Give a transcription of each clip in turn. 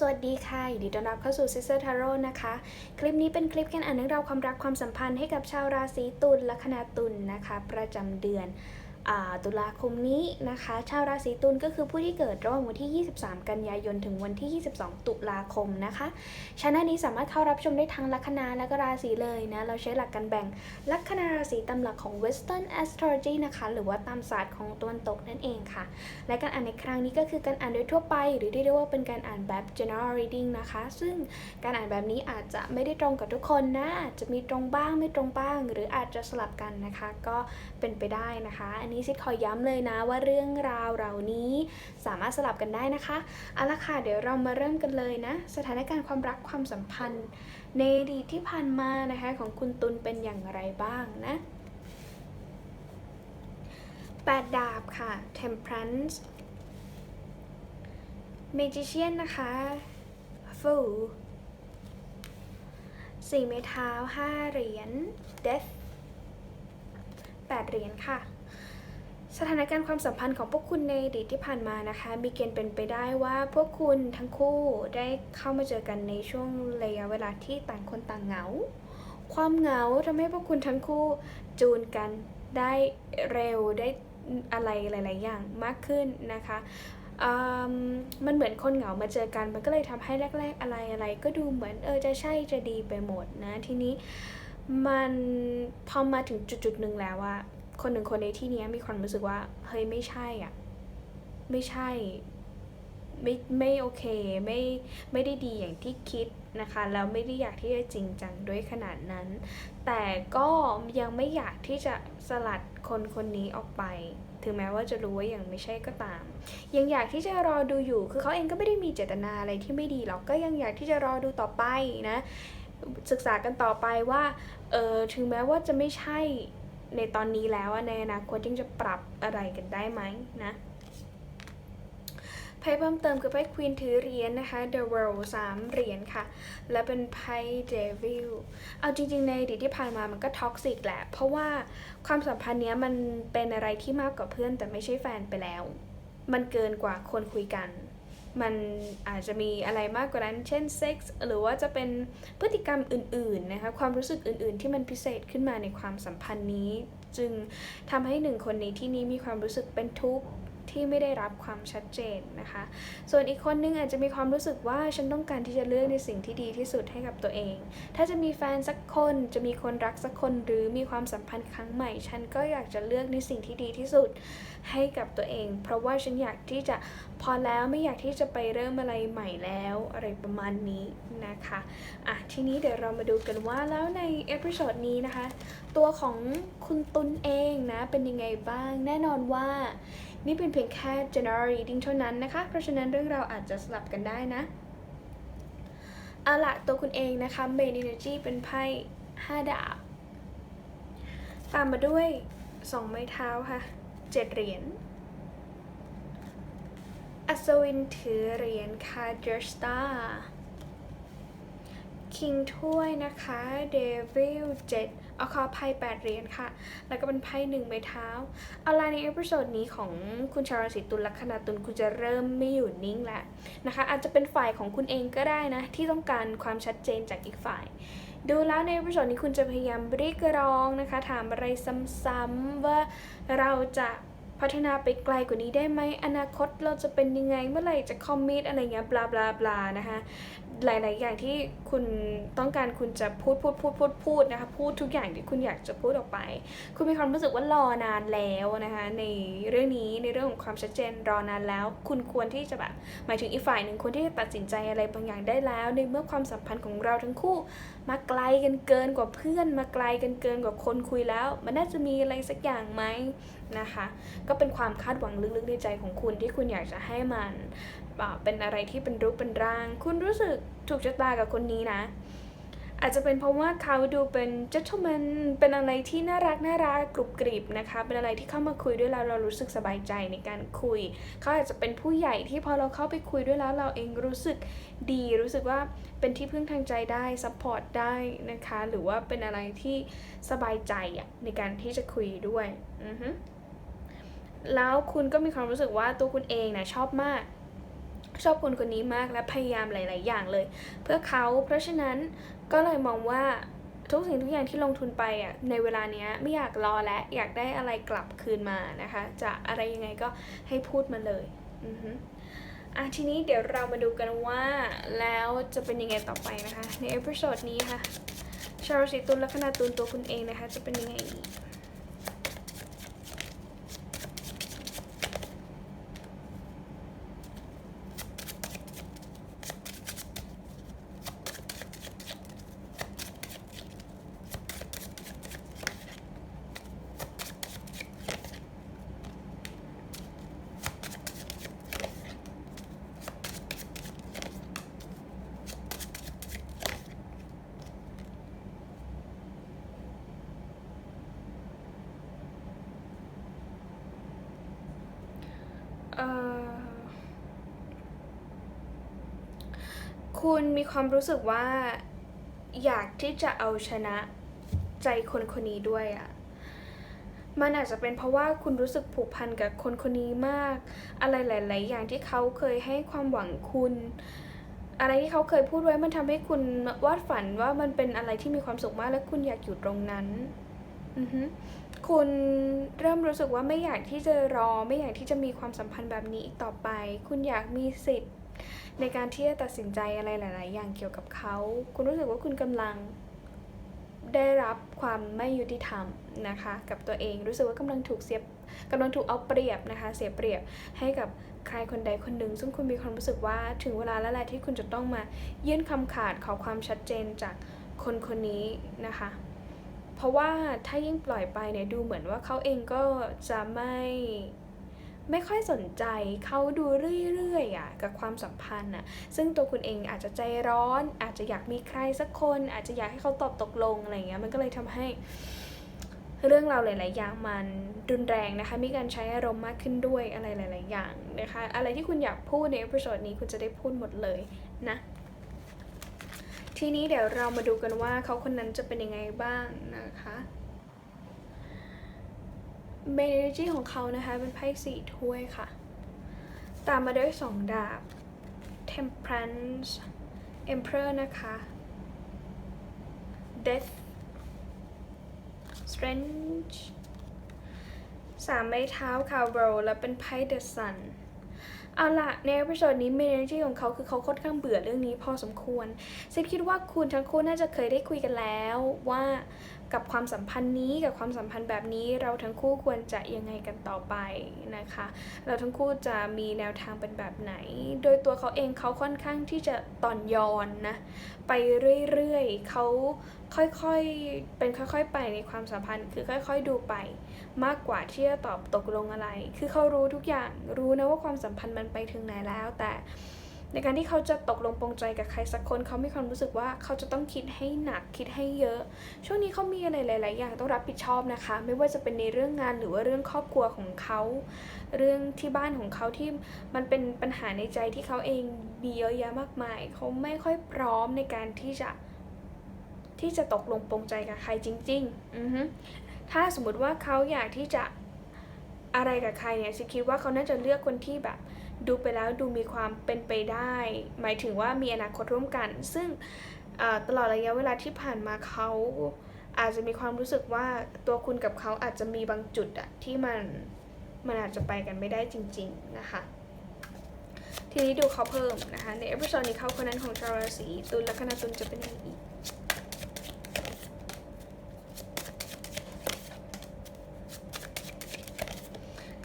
สวัสดีค่ะยินดีต้อนรับเข้าสู่ Sister Tarot นะคะ คลิปนี้เป็นคลิปการอ่านเรื่องราวความรักความสัมพันธ์ให้กับชาวราศีตุลและคณะตุลนะคะ ประจำเดือนอตุลาคมนี้นะคะ ชาวราศีตุลก็คือผู้ที่เกิดระหว่างวันที่ 23 กันยายนถึงวันที่ 22 ตุลาคมนะคะช anel นี้สามารถเข้ารับชมได้ทั้งลัคนาและก็ราศีเลยนะ เราใช้หลักการแบ่งลัคนาราศีตามหลักของ Western Astrology นะคะ หรือว่าตามศาสตร์ของตะวันตกนั่นเองค่ะ และการอ่านในครั้งนี้ก็คือการอ่านโดยทั่วไป หรือที่เรียกว่าเป็นการอ่านแบบ general reading นะคะ ซึ่งการอ่านแบบนี้อาจจะไม่ได้ตรงกับทุกคนนะอาจจะมีตรงบ้างไม่ตรงบ้าง หรืออาจจะสลับกันนะคะ ก็เป็นไปได้นะคะ อันนี้ซิดขอย้ำเลยนะว่าเรื่องราวเหล่านี้สามารถสลับกันได้นะคะเอาละค่ะเดี๋ยวเรามาเริ่มกันเลยนะ สถานการณ์ความรักความสัมพันธ์ ในอดีตที่ผ่านมานะคะของคุณตุลเป็นอย่างไรบ้างนะ แปดดาบค่ะ Temperance Magician นะคะ Fool สี่ไม้เท้าห้าเหรียญ Death แปดเหรียญค่ะ สถานการณ์ความสัมพันธ์ของพวกคุณในอดีตที่ผ่านมานะคะ มีเกณฑ์เป็นไปได้ว่าพวกคุณทั้งคู่ได้เข้ามาเจอกันในช่วงระยะเวลาที่ต่างคนต่างเหงา ความเหงาทำให้พวกคุณทั้งคู่จูนกันได้เร็วได้ อะไรหลาย ๆ อย่างมากขึ้นนะคะมมันเหมือนคนเหงามาเจอกันมันก็เลยทำให้แรก ๆ อะไรอะไรก็ดูเหมือนเออจะใช่จะดีไปหมดนะทีนี้มันพอมาถึงจุดๆหนึ่งแล้วอะคนหนึ่งคนในที่นี้มีความรู้สึกว่าเฮ้ยไม่ใช่อะไม่ใช่ไม่ไม่โอเคไม่ไม่ได้ดีอย่างที่คิดนะคะแล้วไม่ได้อยากที่จะจริงจังด้วยขนาดนั้น แต่ก็ยังไม่อยากที่จะสลัด คนคนนี้ออกไป ถึงแม้ว่าจะรู้ว่ายังไม่ใช่ก็ตาม ยังอยากที่จะรอดูอยู่ คือเขาเองก็ไม่ได้มีเจตนาอะไรที่ไม่ดีหรอก ก็ยังอยากที่จะรอดูต่อไปนะ ศึกษากันต่อไปว่า เออถึงแม้ว่าจะไม่ใช่ในตอนนี้แล้วอะในอนาคตยังจะปรับอะไรกันได้ไหมนะ ไพ่เพิ่มเติมคือไพ่ควีนถือเหรียญนะคะ The World สามเหรียญค่ะ และเป็นไพ่ Devil เอาจริง ๆ ในอดีตที่ผ่านมามันก็ท็อกซิกแหละ เพราะว่าความสัมพันธ์เนี้ยมันเป็นอะไรที่มากกว่าเพื่อนแต่ไม่ใช่แฟนไปแล้ว มันเกินกว่าคนคุยกันมันอาจจะมีอะไรมากกว่านั้น เช่นเซ็กส์หรือว่าจะเป็นพฤติกรรมอื่นๆนะคะ ความรู้สึกอื่นๆที่มันพิเศษขึ้นมาในความสัมพันธ์นี้ จึงทำให้หนึ่งคนในที่นี้มีความรู้สึกเป็นทุกข์ ที่ไม่ได้รับความชัดเจนนะคะ ส่วนอีกคนนึงอาจจะมีความรู้สึกว่าฉันต้องการที่จะเลือกในสิ่งที่ดีที่สุดให้กับตัวเอง ถ้าจะมีแฟนสักคนจะมีคนรักสักคนหรือมีความสัมพันธ์ครั้งใหม่ ฉันก็อยากจะเลือกในสิ่งที่ดีที่สุดให้กับตัวเอง เพราะว่าฉันอยากที่จะพอแล้วไม่อยากที่จะไปเริ่มอะไรใหม่แล้วอะไรประมาณนี้นะคะอะทีนี้เดี๋ยวเรามาดูกันว่าแล้วในเอพิโซดนี้นะคะ ตัวของคุณตุนเองนะเป็นยังไงบ้างแน่นอนว่า นี่เป็นเพียงแค่ general reading เท่านั้นนะคะ เพราะฉะนั้นเรื่องราวอาจจะสลับกันได้นะเอาละตัวคุณเองนะคะ main energy เป็นไพ่5ดาบ ตามมาด้วย 2 ไม้เท้าค่ะ 7 เหรียญอัศวินถือเหรียญคาเดอร์สตาคิงถ้วยนะคะเดวิลเจ็ด เอาคอไพ่แปดเหรียญค่ะ แล้วก็เป็นไพ่หนึ่งใบเท้าเอาล่ะในเอพิโซดนี้ของคุณชาวราศีตุลลัคนาตุลคุณจะเริ่มไม่อยู่นิ่งแล้วนะคะ อาจจะเป็นฝ่ายของคุณเองก็ได้นะ ที่ต้องการความชัดเจนจากอีกฝ่าย ดูแล้วในเอพิโซดนี้คุณจะพยายามเรียกร้องนะคะ ถามอะไรซ้ำๆว่าเราจะพัฒนาไปไกลกว่านี้ได้ไหมอนาคตเราจะเป็นยังไงเมื่อไหร่จะคอมมิตอะไรเงี้ยบลาบลาบลานะคะ หลาย ๆ อย่างที่คุณต้องการคุณจะพูดพูดพูดพูดพูดนะคะพูดทุกอย่างที่คุณอยากจะพูดออกไป คุณมีความรู้สึกว่ารอนานแล้วนะคะในเรื่องนี้ในเรื่องของความชัดเจนรอนานแล้ว คุณควรที่จะแบบหมายถึงอีกฝ่ายหนึ่งควรที่จะตัดสินใจอะไรบางอย่างได้แล้ว ในเมื่อความสัมพันธ์ของเราทั้งคู่ มาไกลกันเกินกว่าเพื่อน มาไกลกันเกินกว่าคนคุยแล้ว มันน่าจะมีอะไรสักอย่างไหม นะคะ ก็เป็นความคาดหวังลึกๆในใจของคุณที่คุณอยากจะให้มันเป็นอะไรที่เป็นรูปเป็นร่าง คุณรู้สึกถูกชะตากับคนนี้นะ อาจจะเป็นเพราะว่าเขาดูเป็น gentleman เป็นอะไรที่น่ารักน่ารักกรุบกริบนะคะ เป็นอะไรที่เข้ามาคุยด้วยแล้วเรารู้สึกสบายใจในการคุย เขาอาจจะเป็นผู้ใหญ่ที่พอเราเข้าไปคุยด้วยแล้วเราเองรู้สึกดี รู้สึกว่าเป็นที่พึ่งทางใจได้ซัพพอร์ตได้นะคะ หรือว่าเป็นอะไรที่สบายใจในการที่จะคุยด้วย อือฮึ แล้วคุณก็มีความรู้สึกว่าตัวคุณเองนะชอบมาก ชอบคนคนนี้มากและพยายามหลาย ๆ อย่างเลย เพื่อเขาเพราะฉะนั้นก็เลยมองว่าทุกสิ่งทุกอย่างที่ลงทุนไปอะในเวลาเนี้ยไม่อยากรอและอยากได้อะไรกลับคืนมานะคะ จะอะไรยังไงก็ให้พูดมาเลยอือฮึอะทีนี้เดี๋ยวเรามาดูกันว่าแล้วจะเป็นยังไงต่อไปนะคะ ในเอพิโซดนี้ค่ะชาวราศีตุลละคณะตุลตัวคุณเองนะคะ จะเป็นยังไง คุณมีความรู้สึกว่า อยากที่จะเอาชนะใจคนคนนี้ด้วยอะ่ะมันอาจจะเป็นเพราะว่าคุณรู้สึกผูกพันกับคนคนนี้มาก อะไรหลาย ๆ อย่างที่เขาเคยให้ความหวังคุณ อะไรที่เขาเคยพูดไว้มันทำให้คุณวาดฝันว่ามันเป็นอะไรที่มีความสุขมากและคุณอยากอยู่ตรงนั้นอือฮึคุณเริ่มรู้สึกว่าไม่อยากที่จะรอ ไม่อยากที่จะมีความสัมพันธ์แบบนี้อีกต่อไป คุณอยากมีสิทธิ์ ในการที่จะตัดสินใจอะไรหลาย ๆ อย่างเกี่ยวกับเขา คุณรู้สึกว่าคุณกำลังได้รับความไม่ยุติธรรมนะคะ กับตัวเองรู้สึกว่ากำลังถูกเสียบกำลังถูกเอาเปรียบนะคะ เสียเปรียบให้กับใครคนใดคนหนึ่ง ซึ่งคุณมีความรู้สึกว่าถึงเวลาแล้วแหละที่คุณจะต้องมายื่นคำขาดขอความชัดเจนจากคนคนนี้นะคะ เพราะว่าถ้ายิ่งปล่อยไปเนี่ยดูเหมือนว่าเขาเองก็จะไม่ ไม่ค่อยสนใจเขาดูเรื่อยๆอะกับความสัมพันธ์อะซึ่งตัวคุณเองอาจจะใจร้อน อาจจะอยากมีใครสักคน อาจจะอยากให้เขาตอบตกลงอะไรเงี้ยมันก็เลยทำให้ เรื่องราวหลาย ๆ อย่างมันรุนแรงนะคะ มีการใช้อารมณ์มากขึ้นด้วยอะไรหลาย ๆ อย่างนะคะ อะไรที่คุณอยากพูดในเอพิโซดนี้คุณจะได้พูดหมดเลยนะทีนี้เดี๋ยวเรามาดูกันว่าเขาคนนั้นจะเป็นยังไงบ้างนะคะ เมนเจีของเขานะคะ เป็นไพ่สี่ถ้วยค่ะ ตามมาด้วยสองดาบ Temperance Emperor นะคะ Death Strange สามไม้เท้าคาวโบรและเป็นไพ่ The Sun เอาละในเอพิโซดนี้เมน e จีของเขาคือเขาค่อนข้างเบื่อเรื่องนี้พอสมควรซิคิดว่าคุณทั้งคู่น่าจะเคยได้คุยกันแล้วว่ากับความสัมพันธ์นี้กับความสัมพันธ์แบบนี้เราทั้งคู่ควรจะยังไงกันต่อไปนะคะ เราทั้งคู่จะมีแนวทางเป็นแบบไหน โดยตัวเขาเองเขาค่อนข้างที่จะตอนยอนนะไปเรื่อยๆเขา ค่อยๆ เป็นค่อยๆ ไปในความสัมพันธ์ คือค่อยๆ ดูไป มากกว่าที่จะตอบตกลงอะไร คือเขารู้ทุกอย่าง รู้นะว่าความสัมพันธ์มันไปถึงไหนแล้ว แต่ในการที่เขาจะตกลงปรงใจกับใครสักคน เขามีความรู้สึกว่าเขาจะต้องคิดให้หนัก คิดให้เยอะ ช่วงนี้เขามีอะไรหลาย ๆ อย่างต้องรับผิดชอบนะคะ ไม่ว่าจะเป็นในเรื่องงานหรือว่าเรื่องครอบครัวของเขา เรื่องที่บ้านของเขาที่มันเป็นปัญหาในใจที่เขาเองมีเยอะแยะมากมาย เขาไม่ค่อยพร้อมในการที่จะ ที่จะตกลงปรงใจกับใครจริงๆอือฮึถ้าสมมุติว่าเขาอยากที่จะอะไรกับใครเนี่ยสิคิดว่าเขาน่าจะเลือกคนที่แบบ ดูไปแล้วดูมีความเป็นไปได้ หมายถึงว่ามีอนาคตร่วมกัน ซึ่งตลอดระยะเวลาที่ผ่านมาเขาอาจจะมีความรู้สึกว่าตัวคุณกับเขาอาจจะมีบางจุดอะที่มันมันอาจจะไปกันไม่ได้จริง ๆ นะคะ ทีนี้ดูเขาเพิ่มนะคะ ในเอพิโซดนี้เขาคนนั้นของชาวราศีตุลและคณะตุลจะเป็นยังไงอีก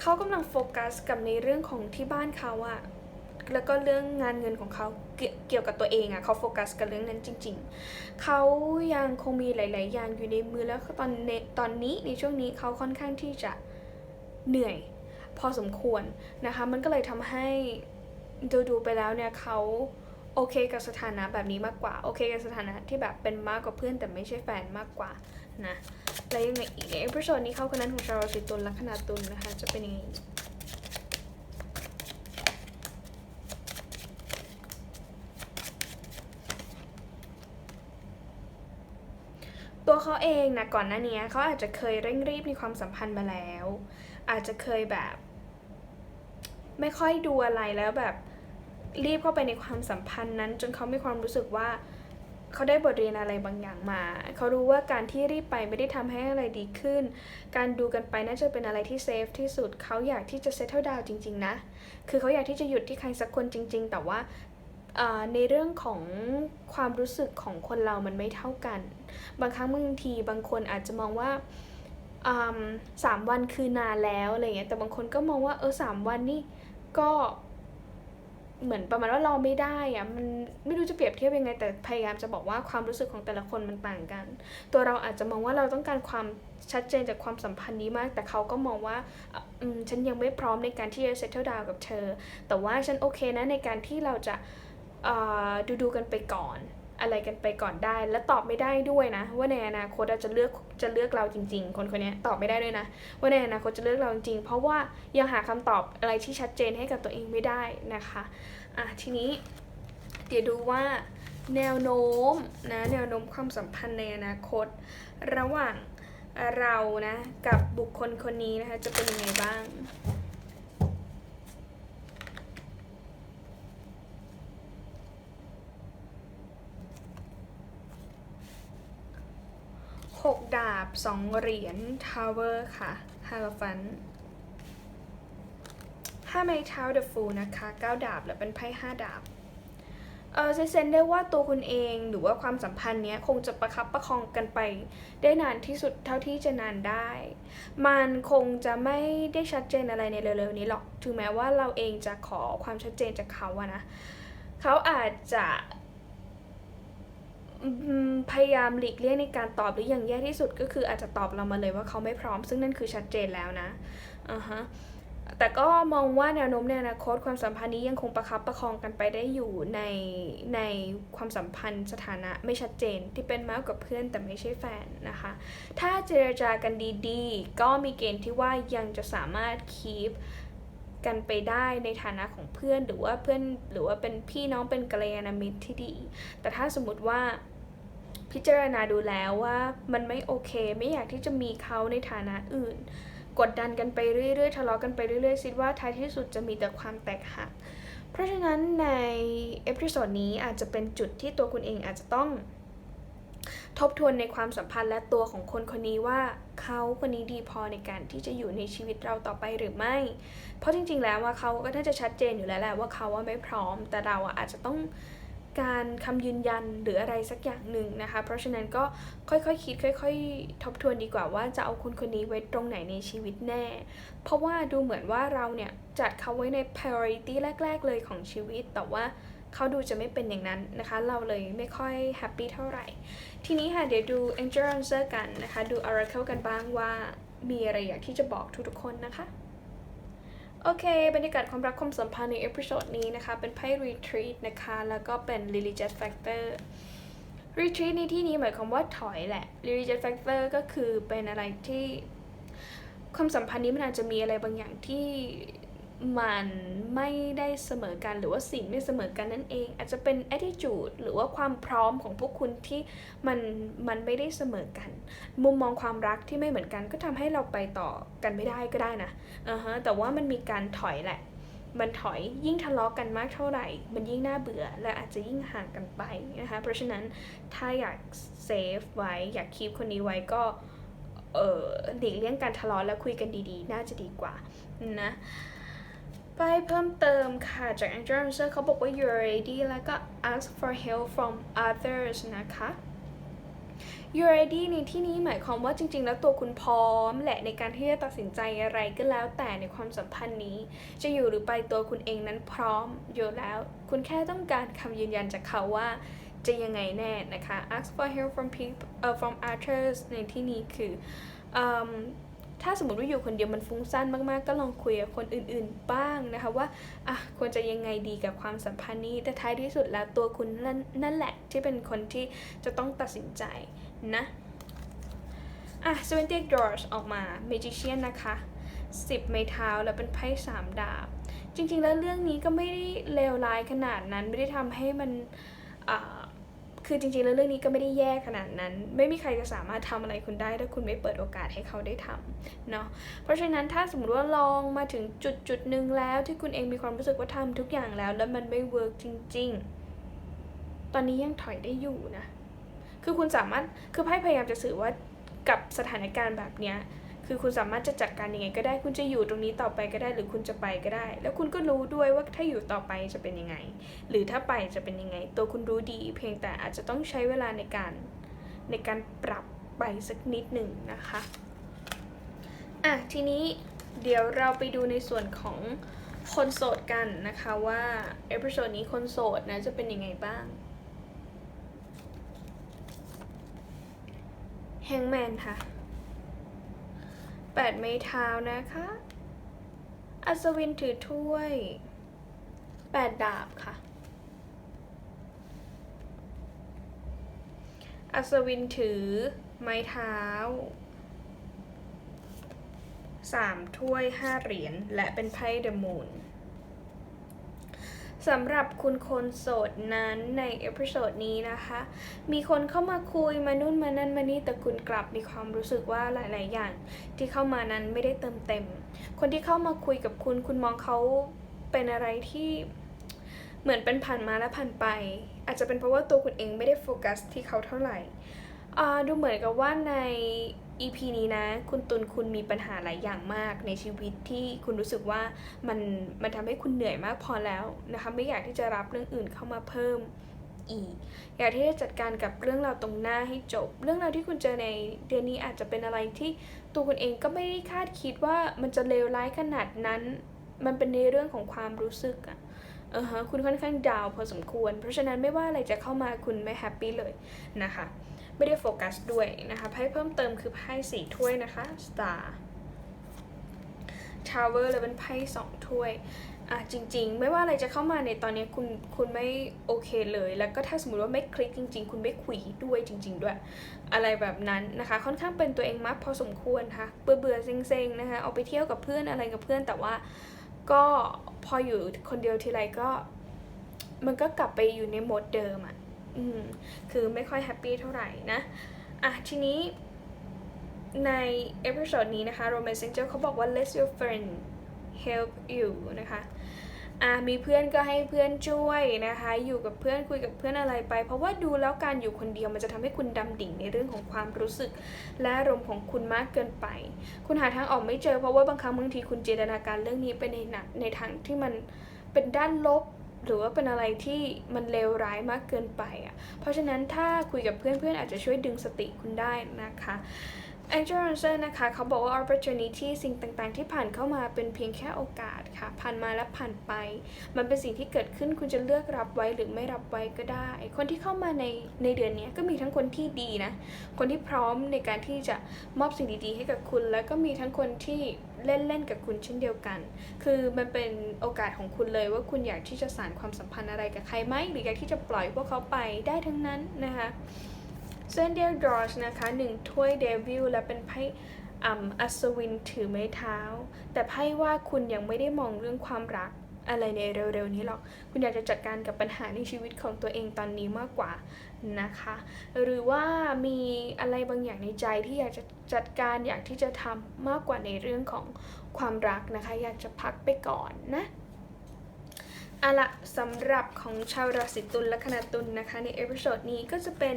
เขากำลังโฟกัสกับในเรื่องของที่บ้านเขาอะแล้วก็เรื่องงานเงินของเขาเกี่ยวกับตัวเองอะเขาโฟกัสกับเรื่องนั้นจริง ๆ เขายังคงมีหลาย ๆ อย่างอยู่ในมือแล้วตอนในตอนนี้ในช่วงนี้เขาค่อนข้างที่จะเหนื่อย พอสมควรนะคะ มันก็เลยทำให้ดูดูไปแล้วเนี่ยเขาโอเคกับสถานะแบบนี้มากกว่า โอเคกับสถานะที่แบบเป็นมากกว่าเพื่อนแต่ไม่ใช่แฟนมากกว่านะ แล้วยังไงอีกในเอพิโซดนี้เขาคนนั้นของชาวราศีตุลลัคนาตุลนะคะ จะเป็นยังไงตัวเขาเองนะก่อนหน้านี้เขาอาจจะเคยเร่งรีบในความสัมพันธ์มาแล้ว อาจจะเคยแบบ ไม่ค่อยดูอะไรแล้วแบบรีบเข้าไปในความสัมพันธ์นั้น จนเขามีความรู้สึกว่า เขาได้บทเรียนอะไรบางอย่างมา เขารู้ว่าการที่รีบไปไม่ได้ทำให้อะไรดีขึ้น การดูกันไปน่าจะเป็นอะไรที่เซฟที่สุด เขาอยากที่จะเซตเทิลดาวจริง ๆ นะ คือเขาอยากที่จะหยุดที่ใครสักคนจริง ๆ แต่ว่าในเรื่องของความรู้สึกของคนเรามันไม่เท่ากัน บางครั้งบางทีบางคนอาจจะมองว่าสามวันคือนานแล้วอะไรเงี้ย แต่บางคนก็มองว่าเออสามวันนี่ก็ เหมือนประมาณว่ารอไม่ได้อะมันไม่รู้จะเปรียบเทียบยังไง แต่พยายามจะบอกว่าความรู้สึกของแต่ละคนมันต่างกัน ตัวเราอาจจะมองว่าเราต้องการความชัดเจนจากความสัมพันธ์นี้มาก แต่เขาก็มองว่าอืมฉันยังไม่พร้อมในการที่จะเซตเทิลดาวกับเธอ แต่ว่าฉันโอเคนะในการที่เราจะดูดูกันไปก่อน อะไรกันไปก่อนได้ และตอบไม่ได้ด้วยนะ ว่าในอนาคตอาจะเลือกจะเลือกเราจริง ๆ คนคนนี้ตอบไม่ได้ด้วยนะ ว่าในอนาคตจะเลือกเราจริงๆเพราะว่ายังหาคำตอบอะไรที่ชัดเจนให้กับตัวเองไม่ได้นะคะอะทีนี้เดี๋ยวดูว่าแนวโน้มนะแนวโน้มความสัมพันธ์ในอนาคต ระหว่างเรานะกับบุคคลคนนี้นะคะจะเป็นยังไงบ้าง หกดาบสองเหรียญทาวเวอร์ค่ะฮาโลฟันห้าไม้เท้าเดอะฟูลนะคะเก้าดาบและเป็นไพ่ห้าดาบเออเซนได้ว่าตัวคุณเองหรือว่าความสัมพันธ์เนี้ยคงจะประคับประคองกันไป ได้นานที่สุดเท่าที่จะนานได้ มันคงจะไม่ได้ชัดเจนอะไรในเร็วๆนี้หรอก ถึงแม้ว่าเราเองจะขอความชัดเจนจากเขาอะนะ เขาอาจจะ พยายามหลีกเลี่ยงในการตอบหรืออย่างแย่ที่สุดก็คืออาจจะตอบเรามาเลยว่าเขาไม่พร้อม ซึ่งนั่นคือชัดเจนแล้วนะอ่าฮะแต่ก็มองว่าแนวโน้มในอนาคตความสัมพันธ์นี้ยังคงประคับประคองกันไปได้อยู่ในในความสัมพันธ์สถานะไม่ชัดเจนที่เป็นมากกว่าเพื่อนแต่ไม่ใช่แฟนนะคะ ถ้าเจรจากันดีๆ ก็มีเกณฑ์ที่ว่ายังจะสามารถคีปกันไปได้ในฐานะของเพื่อนหรือว่าเพื่อนหรือว่าเป็นพี่น้องเป็นกัลยาณมิตรที่ดี แต่ถ้าสมมติว่า พิจารณาดูแล้วว่ามันไม่โอเค ไม่อยากที่จะมีเขาในฐานะอื่น กดดันกันไปเรื่อยๆ ทะเลาะกันไปเรื่อยๆคิดว่าท้ายที่สุดจะมีแต่ความแตกหักเพราะฉะนั้นในเอพิโซดนี้อาจจะเป็นจุดที่ตัวคุณเองอาจจะต้อง ทบทวนในความสัมพันธ์และตัวของคนคนนี้ว่าเขาคนนี้ดีพอในการที่จะอยู่ในชีวิตเราต่อไปหรือไม่ เพราะจริงๆแล้วว่าเขาก็น่าจะชัดเจนอยู่แล้วแหละว่าเขาว่าไม่พร้อม แต่เราอะอาจจะต้อง การคำยืนยันหรืออะไรสักอย่างหนึ่งนะคะ เพราะฉะนั้นก็ค่อยๆคคิดค่อย ๆ ทบทวนดีกว่าว่าจะเอาคนคนนี้ไว้ตรงไหนในชีวิตแน่ เพราะว่าดูเหมือนว่าเราเนี่ยจัดเขาไว้ใน priority แรก ๆ เลยของชีวิต แต่ว่าเขาดูจะไม่เป็นอย่างนั้นนะคะ เราเลยไม่ค่อยแฮปปี้เท่าไหร่ ทีนี้ค่ะเดี๋ยวดู Angel Answer กันนะคะ ดู Oracle กันบ้างว่ามีอะไรอยากที่จะบอกทุกๆคนนะคะ โอเค บรรยากาศความรักความสัมพันธ์ในเอพิโซดนี้นะคะ เป็นไพ่ Retreat นะคะ แล้วก็เป็น Religious Factor Retreat ในที่นี้หมายความว่าถอยแหละ Religious Factor ก็คือเป็นอะไรที่ความสัมพันธ์นี้มันอาจจะมีอะไรบางอย่างที่ มันไม่ได้เสมอกันหรือว่าสิ่งไม่เสมอกันนั่นเอง อาจจะเป็น attitude หรือว่าความพร้อมของพวกคุณที่มันมันไม่ได้เสมอกัน มุมมองความรักที่ไม่เหมือนกันก็ทำให้เราไปต่อกันไม่ได้ก็ได้นะอ่าฮะแต่ว่ามันมีการถอยแหละ มันถอยยิ่งทะเลาะกันมากเท่าไหร่ มันยิ่งน่าเบื่อและอาจจะยิ่งห่างกันไปนะคะเพราะฉะนั้นถ้าอยากเซฟไว้อยากคีปคนนี้ไว้ก็เออหลีกเลี่ยงการทะเลาะและคุยกันดีๆ น่าจะดีกว่านะ ไปเพิ่มเติมค่ะ จาก Angel Answer เขาบอกว่า you're ready แล้วก็ ask for help from others นะคะ you're ready ในที่นี้หมายความว่าจริง ๆ แล้วตัวคุณพร้อมแหละในการที่จะตัดสินใจอะไรก็แล้วแต่ในความสัมพันธ์นี้ จะอยู่หรือไปตัวคุณเองนั้นพร้อมอยู่แล้ว คุณแค่ต้องการคำยืนยันจากเขาว่าจะยังไงแน่นะคะ ask for help from people เอ่อ from others ในที่นี้คืออืม ถ้าสมมติว่าอยู่คนเดียวมันฟุ้งซ่านมากๆ ก็ลองคุยกับคนอื่นๆ บ้างนะคะว่าอะควรจะยังไงดีกับความสัมพันธ์นี้ แต่ท้ายที่สุดแล้วตัวคุณนั่นแหละที่เป็นคนที่จะต้องตัดสินใจนะอะ seventy doors ออกมา magician นะคะ 10 ไม้เท้าแล้วเป็นไพ่สามดาบ จริงๆ แล้วเรื่องนี้ก็ไม่ได้เลวร้ายขนาดนั้น ไม่ได้ทำให้มันอ่า คือจริงๆแล้วเรื่องนี้ก็ไม่ได้แย่ขนาดนั้น ไม่มีใครจะสามารถทำอะไรคุณได้ถ้าคุณไม่เปิดโอกาสให้เขาได้ทำเนาะเพราะฉะนั้นถ้าสมมติว่าลองมาถึงจุดจุดหนึ่งแล้วที่คุณเองมีความรู้สึกว่าทำทุกอย่างแล้ว แล้วมันไม่เวิร์กจริง ๆ ตอนนี้ยังถอยได้อยู่นะ คือคุณสามารถคือไพ่พยายามจะสื่อว่ากับสถานการณ์แบบเนี้ย คือคุณสามารถจะจัดการยังไงก็ได้คุณจะอยู่ตรงนี้ต่อไปก็ได้ หรือคุณจะไปก็ได้ แล้วคุณก็รู้ด้วยว่าถ้าอยู่ต่อไปจะเป็นยังไง หรือถ้าไปจะเป็นยังไง ตัวคุณรู้ดี เพียงแต่อาจจะต้องใช้เวลาในการในการปรับไปสักนิดหนึ่งนะคะอะทีนี้เดี๋ยวเราไปดูในส่วนของคนโสดกันนะคะว่าเอพิโซดนี้คนโสดนะจะเป็นยังไงบ้างแฮงแมนค่ะ แปดไม้เท้านะคะ อัศวินถือถ้วยแปดดาบค่ะ อัศวินถือไม้เท้าสามถ้วยห้าเหรียญและเป็นไพ่เดอะมูน สำหรับคุณคนโสดนั้นในเอพิโซดนี้นะคะ มีคนเข้ามาคุยมานู่นมานั่นมานี่แต่คุณกลับมีความรู้สึกว่าหลาย ๆ อย่าง ที่เข้ามานั้นไม่ได้เติมเต็ม คนที่เข้ามาคุยกับคุณ คุณมองเขาเป็นอะไรที่เหมือนเป็นผ่านมาและผ่านไป อาจจะเป็นเพราะว่าตัวคุณเองไม่ได้โฟกัสที่เขาเท่าไหร่ดูเหมือนกับว่าใน EP นี้นะ คุณตุลคุณมีปัญหาหลายอย่างมากในชีวิตที่คุณรู้สึกว่ามันมันทำให้คุณเหนื่อยมากพอแล้วนะคะไม่อยากที่จะรับเรื่องอื่นเข้ามาเพิ่มอีกอยากที่จะจัดการกับเรื่องราวตรงหน้าให้จบ เรื่องราวที่คุณเจอในเดือนนี้อาจจะเป็นอะไรที่ตัวคุณเองก็ไม่ได้คาดคิดว่ามันจะเลวร้ายขนาดนั้น มันเป็นในเรื่องของความรู้สึกอะเออฮะคุณค่อนข้างดาวพอสมควร เพราะฉะนั้นไม่ว่าอะไรจะเข้ามาคุณไม่แฮปปี้เลยนะคะ ไม่ได้โฟกัสด้วยนะคะไพ่เพิ่มเติมคือไพ่สี่ถ้วยนะคะ Star Tower เลยเป็นไพ่สองถ้วยอะจริง ๆ ไม่ว่าอะไรจะเข้ามาในตอนนี้คุณคุณไม่โอเคเลย แล้วก็ถ้าสมมติว่าไม่คลิกจริง ๆ คุณไม่คุยด้วยจริง ๆ ด้วย อะไรแบบนั้นนะคะ ค่อนข้างเป็นตัวเองมากพอสมควรค่ะเบื่อเบื่อเซ็งๆนะคะออกไปเที่ยวกับเพื่อนอะไรกับเพื่อน แต่ว่าก็พออยู่คนเดียวทีไรก็ มันก็กลับไปอยู่ในโหมดเดิมอะ อืมคือไม่ค่อยแฮปปี้เท่าไหร่นะ อะ ทีนี้ในเอพิโซดนี้นะคะ Romance Angel เขาบอกว่า let your friend help you นะคะอะมีเพื่อนก็ให้เพื่อนช่วยนะคะ อยู่กับเพื่อนคุยกับเพื่อนอะไรไป เพราะว่าดูแล้วการอยู่คนเดียวมันจะทำให้คุณดำดิ่งในเรื่องของความรู้สึก และอารมณ์ของคุณมากเกินไป คุณหาทางออกไม่เจอเพราะว่าบางครั้งบางทีคุณจินตนาการเรื่องนี้ไปในหนักในทางที่มันเป็นด้านลบ หรือว่าเป็นอะไรที่มันเลวร้ายมากเกินไปอะ เพราะฉะนั้นถ้าคุยกับเพื่อนๆอาจจะช่วยดึงสติคุณได้นะคะ Angel Answer นะคะเขาบอกว่า opportunity สิ่งต่างๆ ที่ผ่านเข้ามาเป็นเพียงแค่โอกาสค่ะ ผ่านมาและผ่านไป มันเป็นสิ่งที่เกิดขึ้นคุณจะเลือกรับไว้หรือไม่รับไว้ก็ได้ คนที่เข้ามาในในเดือนนี้ก็มีทั้งคนที่ดีนะ คนที่พร้อมในการที่จะมอบสิ่งดีๆ ให้กับคุณ แล้วก็มีทั้งคนที่ เล่นๆกับคุณเช่นเดียวกัน คือมันเป็นโอกาสของคุณเลยว่าคุณอยากที่จะสานความสัมพันธ์อะไรกับใครไหมหรืออยากที่จะปล่อยพวกเขาไปได้ทั้งนั้นนะคะเซนเดียดรอชนะคะหนึ่งถ้วยเดวิลและเป็นไพ่อัศวินถือไม้เท้า แต่ไพ่ว่าคุณยังไม่ได้มองเรื่องความรัก อะไรในเร็วๆนี้หรอก คุณอยากจะจัดการกับปัญหาในชีวิตของตัวเองตอนนี้มากกว่านะคะ หรือว่ามีอะไรบางอย่างในใจที่อยากจะจัดการอยากที่จะทำมากกว่าในเรื่องของความรักนะคะ อยากจะพักไปก่อนนะอาละสำหรับของชาวราศีตุลและคณะตุลนะคะในเอพิโซดนี้ก็จะเป็น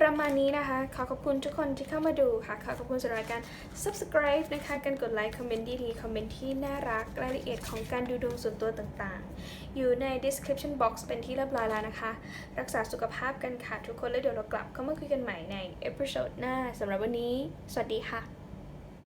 ประมาณนี้นะคะ ขอขอบคุณทุกคนที่เข้ามาดูค่ะ ขอขอบคุณสำหรับการ subscribe นะคะ การกดไลค์คอมเมนต์ดีๆคอมเมนต์ที่น่ารักรายละเอียดของการดูดวงส่วนตัวต่างๆ อยู่ใน description box เป็นที่เรียบร้อยแล้วนะคะ รักษาสุขภาพกันค่ะทุกคนแล้วเดี๋ยวเรากลับเข้ามาคุยกันใหม่ในเอพิโซดหน้าสำหรับวันนี้ สวัสดีค่ะ